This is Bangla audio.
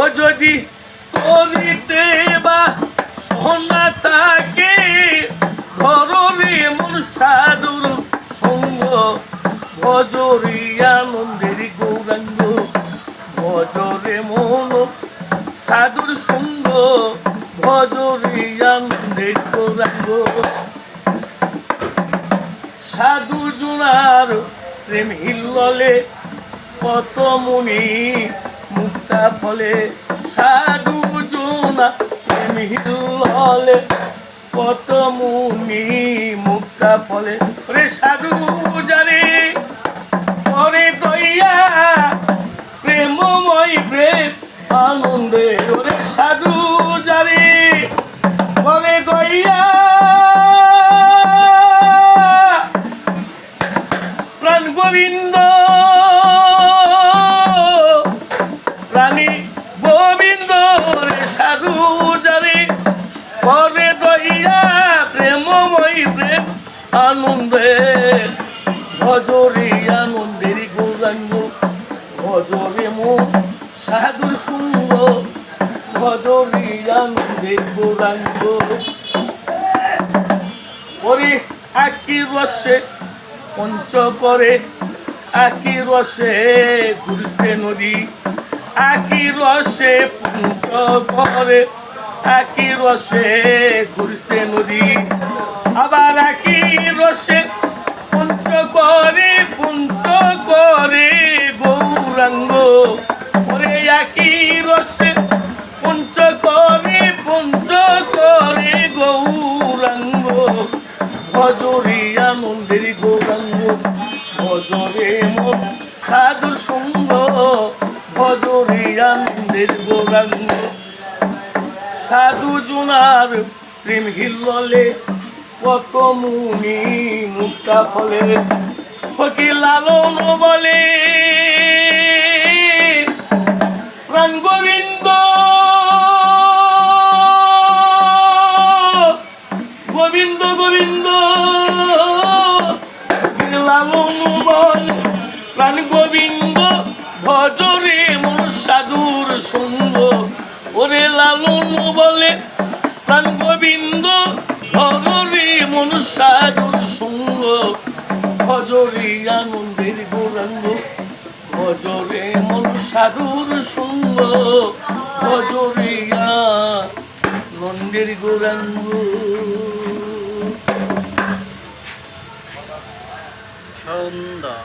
ও যদি তরিতে বা সোনা তাকে ঘরে মন সাধুর সঙ্গ। ভজরি আনন্দের গৌরাঙ্গ, ভজরে মন সাধুর সঙ্গ, ভজরি আনন্দের গৌরাঙ্গ। সাধু জুনার প্রেম হিল্ললে কত মুনি মুক্তা ফলে সাধু জোনা হিল্ললে কত মুনি মুক্তা ফলে রে সাধু জারে পরে দইয়া প্রেমময় প্রেম আনন্দে প্রাণী গোবিন্দ রে সাধু জারে পরে দইয়া প্রেমময়ী প্রেম, আনন্দে ভজরে আনন্দের গৌরাঙ্গ। ভজরে মন সাধুর সুঙ্গ ভজরে আনন্দের গৌরাঙ্গ। ওরে আকি রসে পঞ্চ করে আকি রসে ঘুরছে নদী। আকি রসে পঞ্চ করে আকি রসে ঘুরছে নদী। আবার আকি রসে পঞ্চ করে পঞ্চ করে গৌরাঙ্গ। ওরে আকি রসে পঞ্চ করে পঞ্চ করে গৌরাঙ্গ। ভজরে আনন্দের গৌরাঙ্গ ভজরে মন সাধুর সঙ্গ ভজরে আনন্দের গৌরাঙ্গ। সাধু জুনার প্রেম হিল্ললে কত মুনি মুক্তা ফলে। ফকি লালন বলে প্রাণ গোবিন্দ। গোবিন্দ লালন বলে প্রাণ গোবিন্দ ভজরে সাধুর সঙ্গ ওরে লালন বলে প্রাণ গোবিন্দ, ভজরে মন সাধুর সঙ্গ ভজরে আনন্দের গৌরাঙ্গ, ভজরে মন সাধুর সঙ্গ ভজরে নন্দের গৌরাঙ্গ। সুন্দর